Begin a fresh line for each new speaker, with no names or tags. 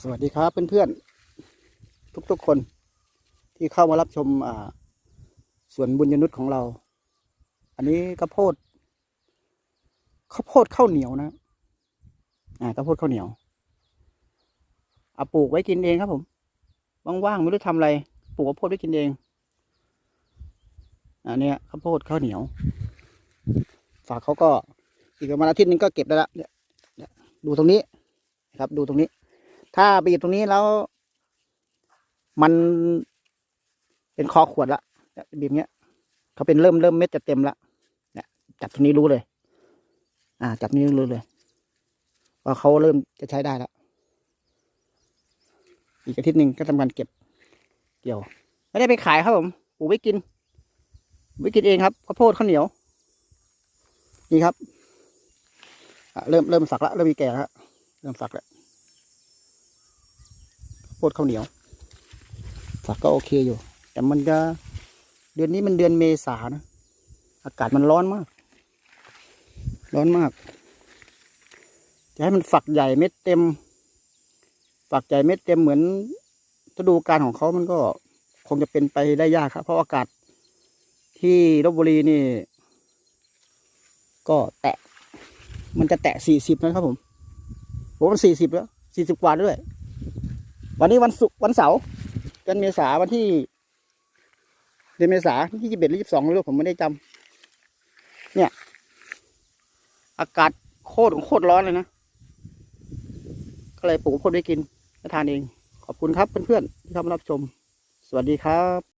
สวัสดีครับเพื่อนๆ ทุกๆคนที่เข้ามารับชมสวนบุญยนุษย์ของเรา อันนี้ข้าวโพดข้าวโพดข้าวเหนียวนะอ่าข้าวโพดข้าวเหนียวเอาปลูกไว้กินเองครับผมว่างๆไม่รู้ทำอะไรปลูกข้าวโพดไว้กินเองอันนี้ข้าวโพดข้าวเหนียว ฝากเขาก็อีกประมาณอาทิตย์นึงก็เก็บได้ละเนี่ยดูตรงนี้ครับ ดูตรงนี้ ถ้าบีบตรงนี้แล้ว มันเป็นคอขวดละบีบเงี้ยเขาเป็นเริ่มเริ่มเม็ดจะเต็มละเนี่ยจับตรงนี้รู้เลย อ่า จับนี้รู้เลยว่าเขาเริ่มจะใช้ได้แล้วอีกอาทิตย์หนึ่งก็ทำการเก็บ เกี่ยว ไม่ได้ไปขายครับผมปลูกไว้กินไว้กินเองครับข้าวโพดข้าวเหนียว นี่ครับอะเริ่มเริ่มฝักแล้วเริ่มมีแก่แล้วเริ่มฝักแล้ว โพดข้าวเหนียวฝักก็โอเคอยู่ แต่มันจะเดือนนี้มันเดือนเมษานะอากาศมันร้อนมาก ร้อนมาก จะให้มันฝักใหญ่เม็ดเต็ม ฝักใหญ่เม็ดเต็มเหมือนฤดูกาลของเขามันก็คงจะเป็นไปได้ยากครับ เพราะอากาศที่ลบบุรีนี่ ก็แตะ มันจะแตะสี่สิบนะครับผมผมมันสี่สิบแล้วสี่สิบกว่าด้วย วันนี้วันศุกร์วันเสาร์เดือนเมษาวันที่เดือนเมษาที่ยี่สิบเอ็ดหรือยี่สิบสองรู้ผมไม่ได้จำเนี่ย อากาศโคตรโคตรร้อนเลยนะก็เลยปลูกข้าวโพดไว้กินและทานเอง ขอบคุณครับเพื่อนๆที่เข้ามารับชม สวัสดีครับ